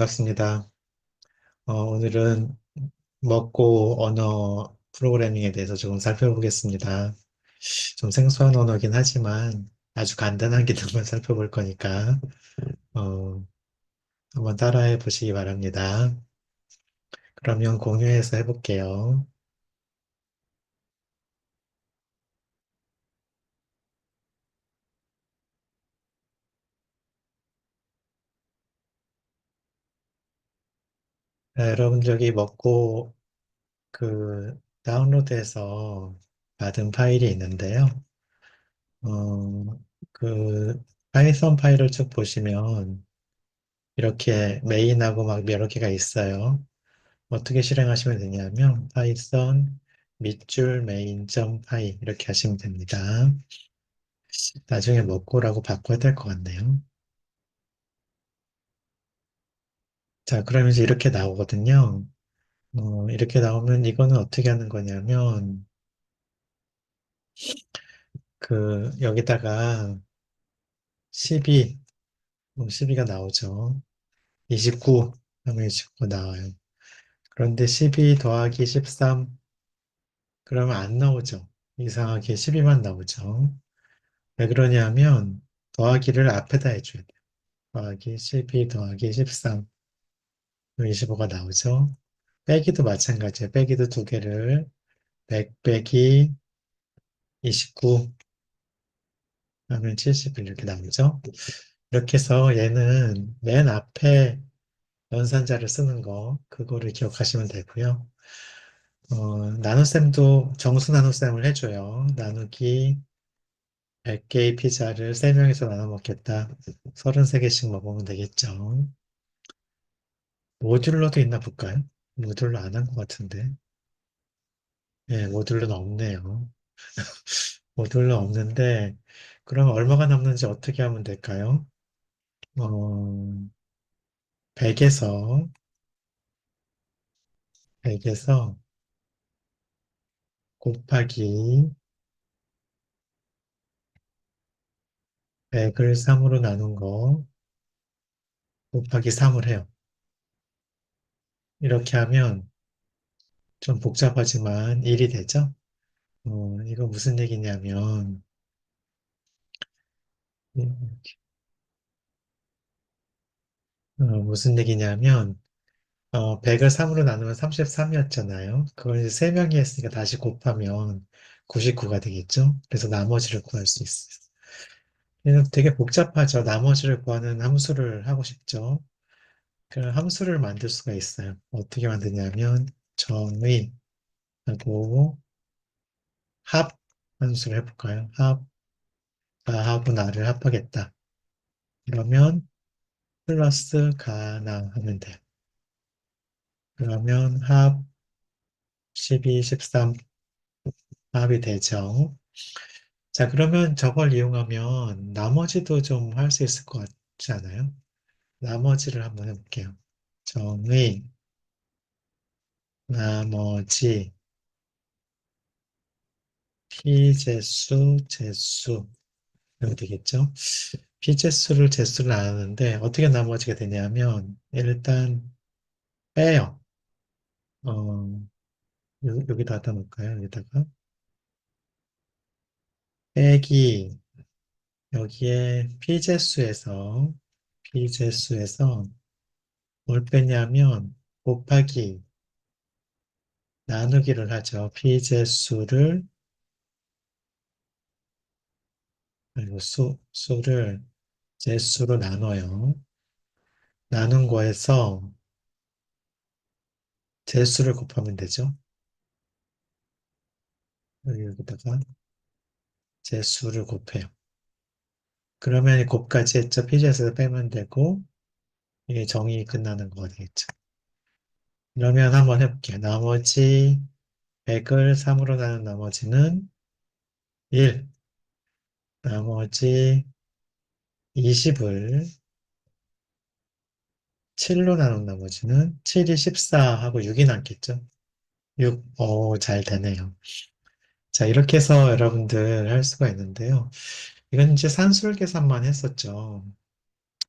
반갑습니다. 어, 오늘은 먹고 언어 프로그래밍에 대해서 조금 살펴보겠습니다. 좀 생소한 언어긴 하지만 아주 간단한 기능만 살펴볼 거니까 어, 한번 따라해 보시기 바랍니다. 그러면 공유해서 해볼게요. 네, 여러분들 여기 먹고 그 다운로드해서 받은 파일이 있는데요. 어, 그 파이썬 파일을 쭉 보시면 이렇게 메인하고 막 여러 개가 있어요. 어떻게 실행하시면 되냐면 파이썬 밑줄 메인.py 이렇게 하시면 됩니다. 나중에 먹고라고 바꿔야 될 것 같네요. 자, 그러면 이제 이렇게 나오거든요. 어, 이렇게 나오면 이거는 어떻게 하는 거냐면 그 여기다가 12, 12가 나오죠. 29 하면 29 나와요. 그런데 12 더하기 13 그러면 안 나오죠. 이상하게 12만 나오죠. 왜 그러냐면 더하기를 앞에다 해줘야 돼요. 더하기 12 더하기 13 25가 나오죠. 빼기도 마찬가지예요. 빼기도 두 개를 100 빼기 29 하면 71 이렇게 나오죠. 이렇게 해서 얘는 맨 앞에 연산자를 쓰는 거 그거를 기억하시면 되고요. 어, 나눗셈도 정수 나눗셈을 해줘요. 나누기 100개의 피자를 3명이서 나눠 먹겠다. 33개씩 먹으면 되겠죠. 모듈러도 있나 볼까요? 모듈러 안 한 것 같은데. 예, 모듈러는 없네요. 모듈러 없는데, 그럼 얼마가 남는지 어떻게 하면 될까요? 어, 100에서, 100에서 곱하기 100을 3으로 나눈 거 곱하기 3을 해요. 이렇게 하면 좀 복잡하지만 1이 되죠? 어, 이거 무슨 얘기냐면, 음, 어, 무슨 얘기냐면, 어, 100을 3으로 나누면 33이었잖아요. 그걸 이제 3명이 했으니까 다시 곱하면 99가 되겠죠? 그래서 나머지를 구할 수 있어요. 되게 복잡하죠. 나머지를 구하는 함수를 하고 싶죠. 그 함수를 만들 수가 있어요. 어떻게 만드냐면 정의 하고 합 함수를 해볼까요? 합, 나하고 나를 합하겠다. 그러면 플러스 가나 하면 돼요. 그러면 합 12, 13 합이 되죠. 자, 그러면 저걸 이용하면 나머지도 좀 할 수 있을 것 같지 않아요? 나머지를 한번 해볼게요. 정의, 나머지, 피재수, 재수. 이렇게 되겠죠? 피재수를 재수를 안 하는데 어떻게 나머지가 되냐면 일단 빼요. 어, 여- 여기다 갖다 놓을까요? 여기다가 빼기 여기에 피재수에서 피재수에서 뭘 빼냐면 곱하기 나누기를 하죠. 피재수를 그리고 수, 수를 재수로 나눠요. 나눈 거에서 재수를 곱하면 되죠. 여기다가 재수를 곱해요. 그러면 곱까지 했죠. 피재수에서 빼면 되고 이게 정이 끝나는 거가 되겠죠. 그러면 한번 해볼게요. 나머지 100을 3으로 나눈 나머지는 1. 나머지 20을 7로 나눈 나머지는 7이 14하고 6이 남겠죠? 6, 오, 잘 되네요. 자, 이렇게 해서 여러분들 할 수가 있는데요. 이건 이제 산술 계산만 했었죠.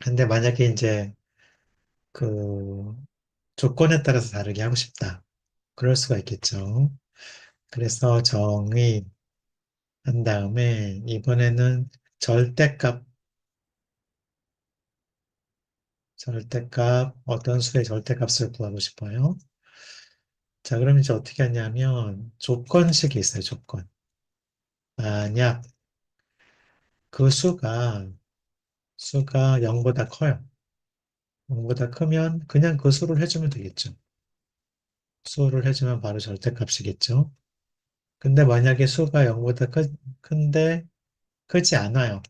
근데 만약에 이제 그 조건에 따라서 다르게 하고 싶다. 그럴 수가 있겠죠. 그래서 정의 한 다음에 이번에는 절대값, 절대값, 어떤 수의 절대값을 구하고 싶어요. 자, 그럼 이제 어떻게 하냐면 조건식이 있어요, 조건. 만약 그 수가, 수가 0보다 커요. 0보다 크면 그냥 그 수를 해주면 되겠죠. 수를 해주면 바로 절대값이겠죠. 근데 만약에 수가 0보다 크, 큰데 크지 않아요.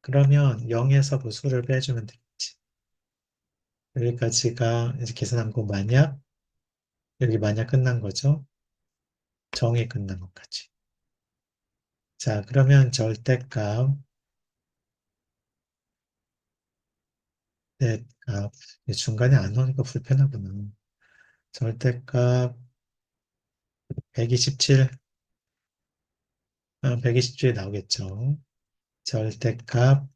그러면 0에서 그 수를 빼주면 되겠지. 여기까지가 이제 계산한 거 만약, 여기 만약 끝난 거죠. 정이 끝난 것까지. 자, 그러면 절대값, 대값, 중간에 안 오니까 불편하구나. 절대값 127, 아, 127이 나오겠죠. 절대값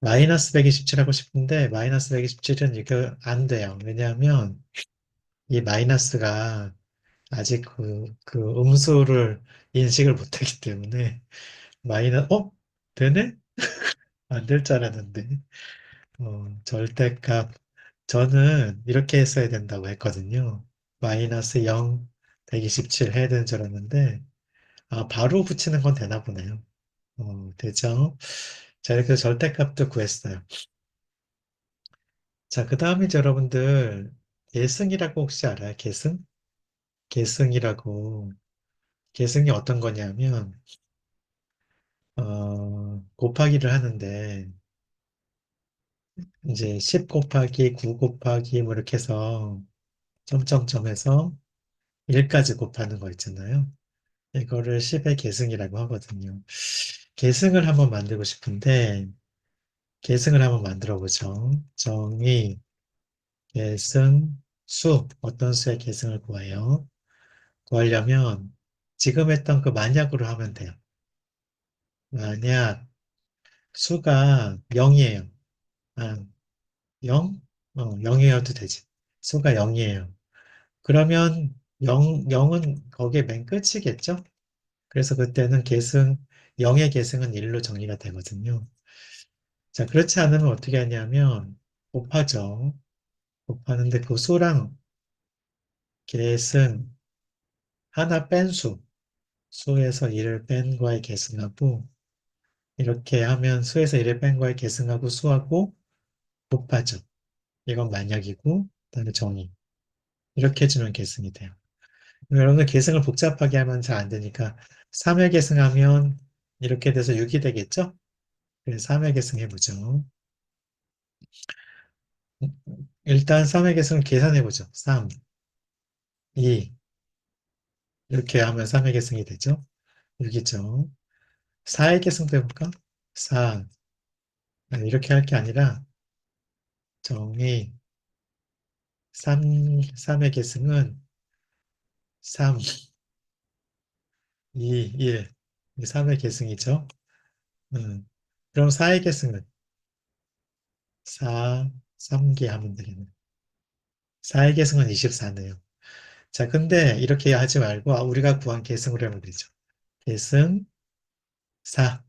마이너스 127 하고 싶은데 마이너스 127은 이거 안 돼요. 왜냐하면 이 마이너스가 아직 그, 그 음수를 인식을 못하기 때문에 마이너스, 어? 되네? 안 될 줄 알았는데. 어, 절대값. 저는 이렇게 했어야 된다고 했거든요. 마이너스 0, 127 해야 되는 줄 알았는데, 아, 바로 붙이는 건 되나 보네요. 어, 되죠? 자, 이렇게 절대값도 구했어요. 자, 그 다음에 여러분들, 계승이라고 혹시 알아요? 계승? 계승이라고. 계승이 어떤 거냐면, 어, 곱하기를 하는데, 이제 10 곱하기 9 곱하기 뭐 이렇게 해서 점점점에서 1까지 곱하는 거 있잖아요. 이거를 10의 계승이라고 하거든요. 계승을 한번 만들고 싶은데, 계승을 한번 만들어 보죠. 정의, 계승, 수, 어떤 수의 계승을 구해요? 구하려면 지금 했던 그 만약으로 하면 돼요. 만약 수가 0이에요. 아, 0? 어, 0이어도 되지. 수가 0이에요. 그러면 0, 0은 거기에 맨 끝이겠죠? 그래서 그때는 계승, 0의 계승은 1로 정리가 되거든요. 자, 그렇지 않으면 어떻게 하냐면 곱하죠. 곱하는데 그 수랑 계승 하나 뺀 수, 수에서 1을 뺀 거에 계승하고 이렇게 하면 수에서 1을 뺀 거에 계승하고 수하고 곱하죠. 이건 만약이고 그다음에 정의. 이렇게 해주면 계승이 돼요. 여러분들 계승을 복잡하게 하면 잘 안 되니까 3회 계승하면 이렇게 돼서 6이 되겠죠? 그래서 3회 계승 해보죠. 일단 3회 계승을 계산해보죠. 3, 2 이렇게 하면 3회 계승이 되죠? 6이죠. 4회 계승도 해볼까? 4 이렇게 할 게 아니라 정의 3, 3의 계승은 3, 2, 1. 3의 계승이죠. 음. 그럼 4의 계승은 4, 3개 하면 되겠네. 4의 계승은 24네요. 자, 근데 이렇게 하지 말고 아, 우리가 구한 계승으로 하면 되죠. 계승 4.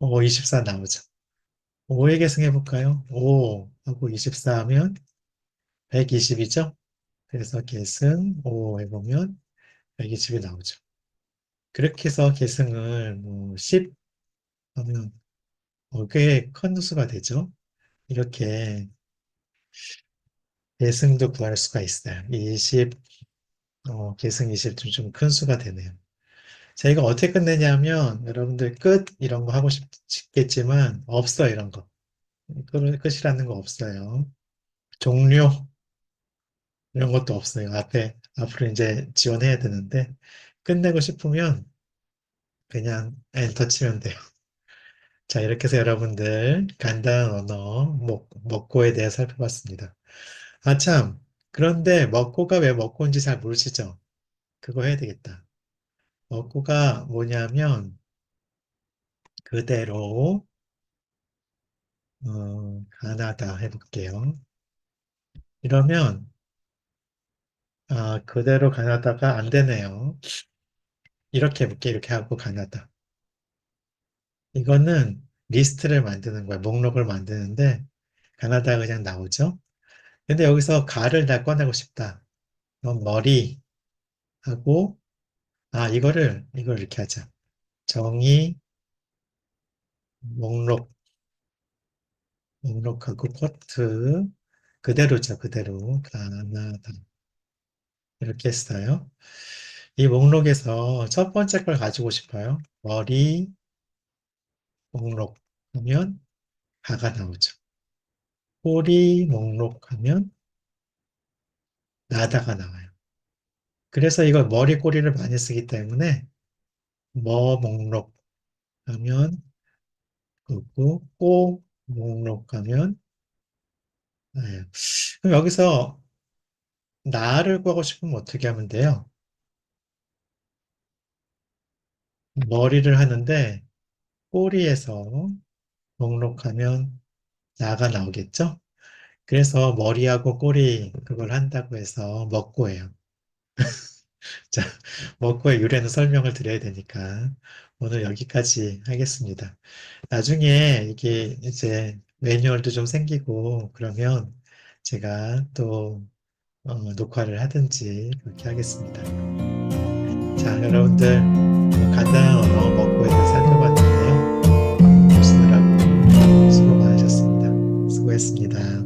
오, 24 나오죠. 5의 계승 해 볼까요? 5 하고 24 하면 120이죠? 그래서 계승 5 해보면 120이 나오죠. 그렇게 해서 계승을 뭐10 하면 어, 꽤큰 수가 되죠. 이렇게 계승도 구할 수가 있어요. 20, 어, 계승 20좀 좀 큰 수가 되네요. 자, 이거 어떻게 끝내냐면 여러분들 끝 이런 거 하고 싶, 싶겠지만 없어 이런 거. 끝, 끝이라는 거 없어요. 종료 이런 것도 없어요. 앞에 앞으로 이제 지원해야 되는데 끝내고 싶으면 그냥 엔터 치면 돼요. 자, 이렇게 해서 여러분들 간단한 언어 먹, 먹고에 대해 살펴봤습니다. 아, 참. 그런데 먹고가 왜 먹고인지 잘 모르시죠? 그거 해야 되겠다. 먹고가 뭐냐면 그대로 어, 가나다 해볼게요. 이러면, 아, 그대로 가나다가 안 되네요. 이렇게 해볼게. 이렇게 하고 가나다. 이거는 리스트를 만드는 거야. 목록을 만드는데, 가나다가 그냥 나오죠? 근데 여기서 가를 다 꺼내고 싶다. 머리 하고, 아, 이거를, 이걸 이렇게 하자. 정의, 목록, 목록하고 포트, 그대로죠, 그대로. 가나다. 이렇게 했어요. 이 목록에서 첫 번째 걸 가지고 싶어요. 머리, 목록 하면 가가 나오죠. 꼬리, 목록 하면 나다가 나와요. 그래서 이걸 머리, 꼬리를 많이 쓰기 때문에 뭐 목록 하면 그고 꼬 목록 하면 나예요. 그럼 여기서 나를 구하고 싶으면 어떻게 하면 돼요? 머리를 하는데 꼬리에서 목록하면 나가 나오겠죠? 그래서 머리하고 꼬리 그걸 한다고 해서 먹고예요. 자, 먹고의 유래는 설명을 드려야 되니까 오늘 여기까지 하겠습니다. 나중에 이게 이제 매뉴얼도 좀 생기고 그러면 제가 또 어, 녹화를 하든지 그렇게 하겠습니다. 자, 여러분들 간단한 언어 먹고에 대해서 살펴봤 수고했습니다.